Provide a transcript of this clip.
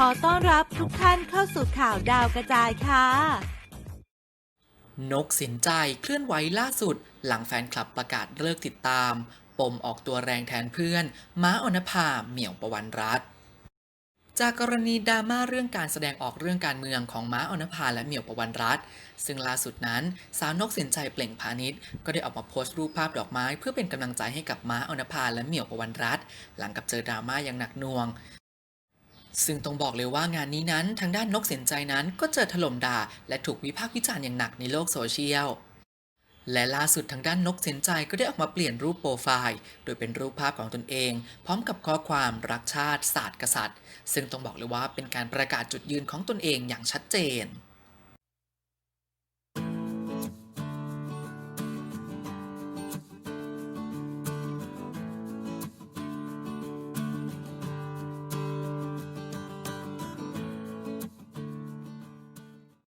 ขอต้อนรับทุกท่านเข้าสู่ข่าวดาวกระจายค่ะ นกสินใจเคลื่อนไหวล่าสุด หลังแฟนคลับประกาศเลิกติดตาม ปมออกตัวแรงแทนเพื่อน ม้าอนภาเหมี่ยวประวันรัตจากกรณีดราม่าเรื่องการแสดงออกเรื่องการเมืองของม้าอนภาและเหมี่ยวประวันรัตซึ่งล่าสุดนั้น สาวนกสินใจเปล่งพาณิชย์ก็ได้ออกมาโพสต์รูปภาพดอกไม้ เพื่อเป็นกำลังใจให้กับม้าอนภาและเหมี่ยวประวันรัตหลังกับเจอดราม่าอย่างหนักหน่วง ซึ่งต้องบอกเลยว่างานนี้นั้นทางด้านนกเสียนใจนั้นก็เจอถล่มด่า และถูกวิพากษ์วิจารณ์อย่างหนักในโลกโซเชียล และล่าสุดทางด้านนกเสียนใจก็ได้ออกมาเปลี่ยนรูปโปรไฟล์ โดยเป็นรูปภาพของตนเอง พร้อมกับข้อความรักชาติศาสตร์กษัตริย์ ซึ่งต้องบอกเลยว่าเป็นการประกาศจุดยืนของตนเองอย่างชัดเจน